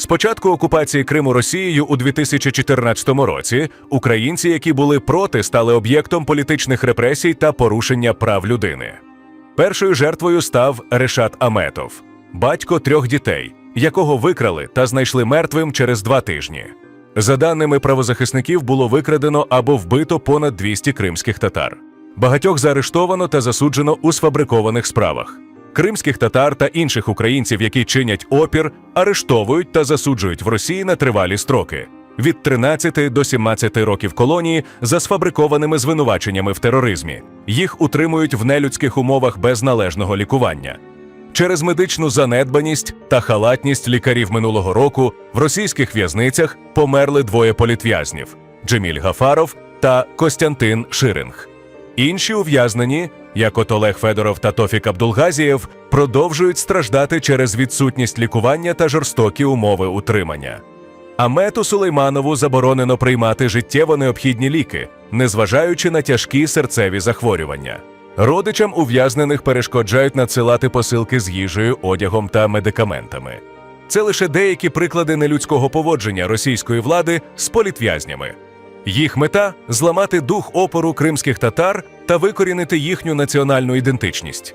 З початку окупації Криму Росією у 2014 році українці, які були проти, стали об'єктом політичних репресій та порушення прав людини. Першою жертвою став Решат Аметов, батько трьох дітей, якого викрали та знайшли мертвим через два тижні. За даними правозахисників, було викрадено або вбито понад 200 кримських татар. Багатьох заарештовано та засуджено у сфабрикованих справах. Кримських татар та інших українців, які чинять опір, арештовують та засуджують в Росії на тривалі строки від 13 до 17 років колонії за сфабрикованими звинуваченнями в тероризмі. Їх утримують в нелюдських умовах без належного лікування. Через медичну занедбаність та халатність лікарів минулого року в російських в'язницях померли двоє політв'язнів Джеміль Гафаров та Костянтин Ширинг. Інші ув'язнені, як от Олег Федоров та Тофік Абдулгазієв, продовжують страждати через відсутність лікування та жорстокі умови утримання. Амету Сулейманову заборонено приймати життєво необхідні ліки, незважаючи на тяжкі серцеві захворювання. Родичам ув'язнених перешкоджають надсилати посилки з їжею, одягом та медикаментами. Це лише деякі приклади нелюдського поводження російської влади з політв'язнями. Їх мета зламати дух опору кримських татар та викорінити їхню національну ідентичність.